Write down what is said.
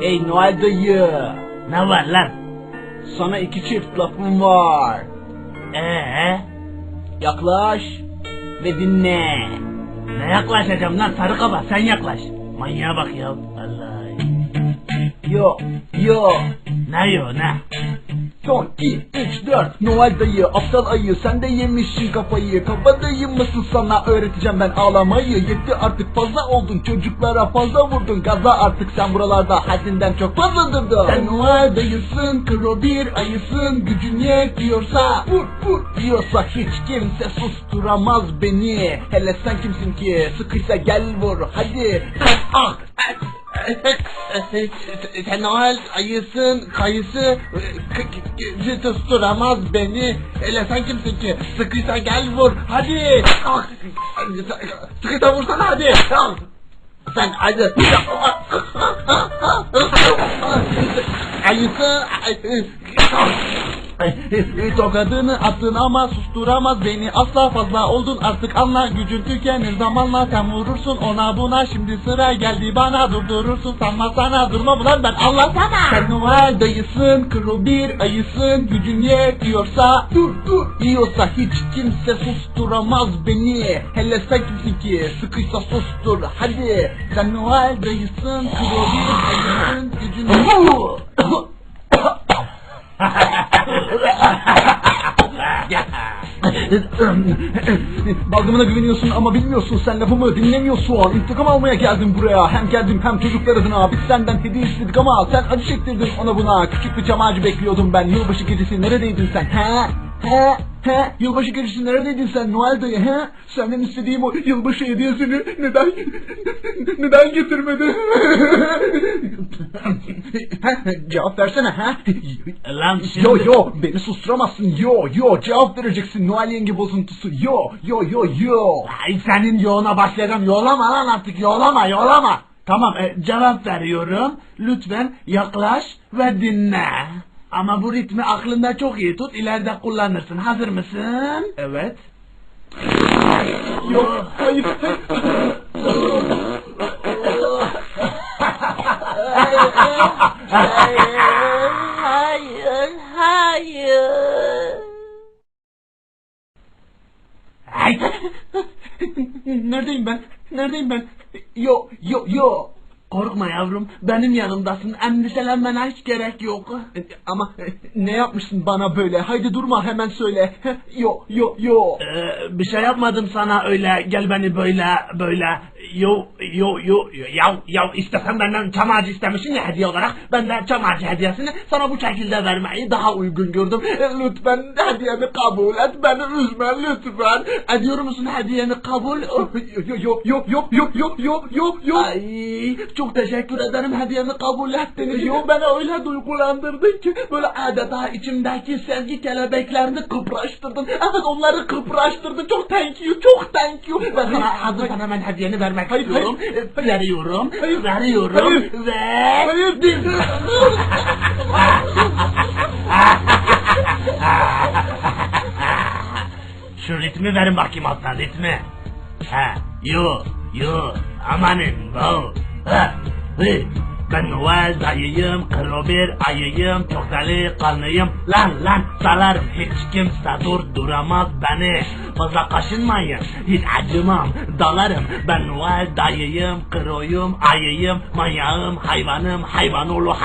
Ey Noel dayı. Ne var lan? Sana iki çift lafım var. Ee, Yaklaş ve dinle. ne yaklaşacağım lan sarı kafa sen yaklaş. Manyağa bak ya. Allah. Yo yo. Ne yo ne? 2, 3, 4 Noel dayı aptal ayı sen de yemişsin kafayı. Kabadayı mısın sana? Öğreteceğim ben ağlamayı. Yetti artık fazla oldun. Çocuklara fazla vurdun. Gaza artık sen buralarda. Haddinden çok fazla durdun. Sen Noel dayısın kro bir ayısın. Gücün yetiyorsa vur vur diyorsa Hiç kimse susturamaz beni. Hele sen kimsin ki? Sıkıysa gel vur hadi. Ah sen Noel ayısın, kayısı, tutamaz beni. Hele sen kimsin ki? Sıkıysa gel vur, hadi. Ah, Sıkıysa vursana hadi. Ah, Sen hadi. Ayısı, Tokadını attın ama susturamaz beni. Asla fazla oldun artık anla. Gücün tükenir zamanla sen vurursun ona. Buna şimdi sıra geldi bana durdurursun. Sanma sana durma ulan ben Allah sana Sen Noel dayısın kuru bir ayısın. Gücün yetiyorsa dur dur. Yiyorsa hiç kimse susturamaz beni. Hele sen kimsin ki sıkıysa sustur hadi. Sen Noel dayısın kuru bir ayısın. Gücün Balgımına güveniyorsun ama bilmiyorsun sen lafımı dinlemiyorsun. İntikam almaya geldim buraya. Hem geldim hem çocuklar adına Biz senden hediye istedik ama sen acı çektirdin ona buna. Küçük bir ağacı bekliyordum ben. Yılbaşı gecesi neredeydin sen he? He? He? Yılbaşı gecesi neredeydin sen Noel dayı he? Senden istediğim o yılbaşı hediyesini neden neden getirmedin? Cevap versene ha? Lan şimdi... Yo yo beni susturamazsın yo yo cevap vereceksin Noel yenge bozuntusu yo yo yo yo Ay senin yoğuna başlayacağım. Yoğlama lan artık yoğlama yoğlama. Tamam e, cevap veriyorum. Lütfen yaklaş ve dinle. Ama bu ritmi aklında çok iyi tut. ileride kullanırsın. Hazır mısın? Evet Yok hayır Hayır, hayır. Ay, Neredeyim ben neredeyim ben yo yo yo korkma yavrum. Benim yanımdasın. Endişelenmene hiç gerek yok. E, Ama e, ne yapmışsın bana böyle haydi durma hemen söyle yo yo yo Ee, bir şey yapmadım sana öyle. Gel beni böyle böyle. Yo yo yo yo. Ya ya işte sen benden çam ağacı istemişsin ya hediye olarak. Ben de çam ağacı hediyesini sana bu şekilde vermeyi daha uygun gördüm. Ee, Lütfen hediyemi kabul et. Beni üzme lütfen. Ediyor musun hediyeni kabul? yo yo yo yo yo yo yo yo yo Ay çok teşekkür ederim hediyemi kabul ettiniz. Yo beni öyle duygulandırdın ki böyle adeta içimdeki sevgi kelebeklerini kıpraştırdın. Evet onları kıpraştırdın. Çok thank you, çok thank you. Ben sana hazırsan hemen hediyeni vermek Hayır, istiyorum. hayır. Veriyorum, Hayır. veriyorum Hayır. ve... Hayır. Şu ritmi verin bakayım alttan ritmi. Ha, yo, yo, amanın, bo. Ben Noel dayıyım, kro bir ayıyım, çok deli kanlıyım. Lan lan salarım, hiç kimse durduramaz beni. Fazla kaşınmayın, hiç acımam, dalarım. Ben Noel dayıyım, kroyum, ayıyım, manyağım, hayvanım, hayvan oğlu hay